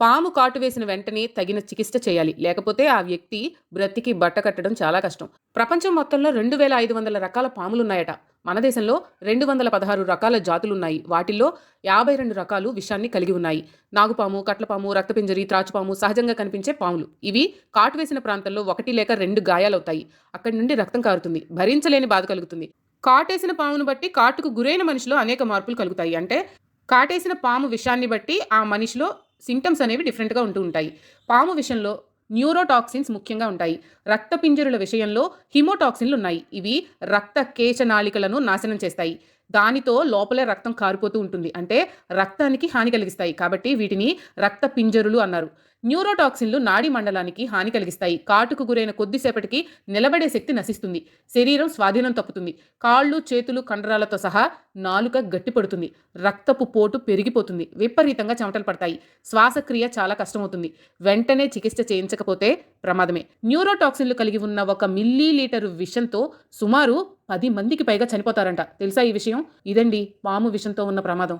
పాము కాటు వేసిన వెంటనే తగిన చికిత్స చేయాలి. లేకపోతే ఆ వ్యక్తి బ్రతికి బట్ట కట్టడం చాలా కష్టం. ప్రపంచం మొత్తంలో రెండు వేల ఐదు వందల రకాల పాములున్నాయట. మన దేశంలో రెండు వందల పదహారు రకాల జాతులున్నాయి. వాటిల్లో యాభై రెండు రకాలు విషాన్ని కలిగి ఉన్నాయి. నాగుపాము కట్లపాము రక్తపింజరి త్రాచుపాము సహజంగా కనిపించే పాములు. ఇవి కాటు వేసిన ప్రాంతంలో ఒకటి లేక రెండు గాయాలవుతాయి. అక్కడి నుండి రక్తం కారుతుంది. భరించలేని బాధ కలుగుతుంది. కాటేసిన పామును బట్టి కాటుకు గురైన మనిషిలో అనేక మార్పులు కలుగుతాయి. అంటే కాటేసిన పాము విషాన్ని బట్టి ఆ మనిషిలో సింటమ్స్ అనేవి డిఫరెంట్గా ఉంటూ ఉంటాయి. పాము విషయంలో న్యూరోటాక్సిన్స్ ముఖ్యంగా ఉంటాయి. రక్తపింజరుల విషయంలో హిమోటాక్సిన్లు ఉన్నాయి. ఇవి రక్త కేశనాళికలను నాశనం చేస్తాయి. దానితో లోపలే రక్తం కారిపోతూ ఉంటుంది. అంటే రక్తానికి హాని కలిగిస్తాయి. కాబట్టి వీటిని రక్త పింజరులు అన్నారు. న్యూరోటాక్సిన్లు నాడీ మండలానికి హాని కలిగిస్తాయి. కాటుకు గురైన కొద్దిసేపటికి నిలబడే శక్తి నశిస్తుంది. శరీరం స్వాధీనం తప్పుతుంది. కాళ్ళు చేతులు కండరాలతో సహా నాలుక గట్టిపడుతుంది. రక్తపు పోటు పెరిగిపోతుంది. విపరీతంగా చెమటలు పడతాయి. శ్వాసక్రియ చాలా కష్టమవుతుంది. వెంటనే చికిత్స చేయించకపోతే ప్రమాదమే. న్యూరోటాక్సిన్లు కలిగి ఉన్న ఒక మిల్లీ లీటరు విషంతో సుమారు పది మందికి పైగా చనిపోతారంట. తెలుసా ఈ విషయం? ఇదండి పాము విషంతో ఉన్న ప్రమాదం.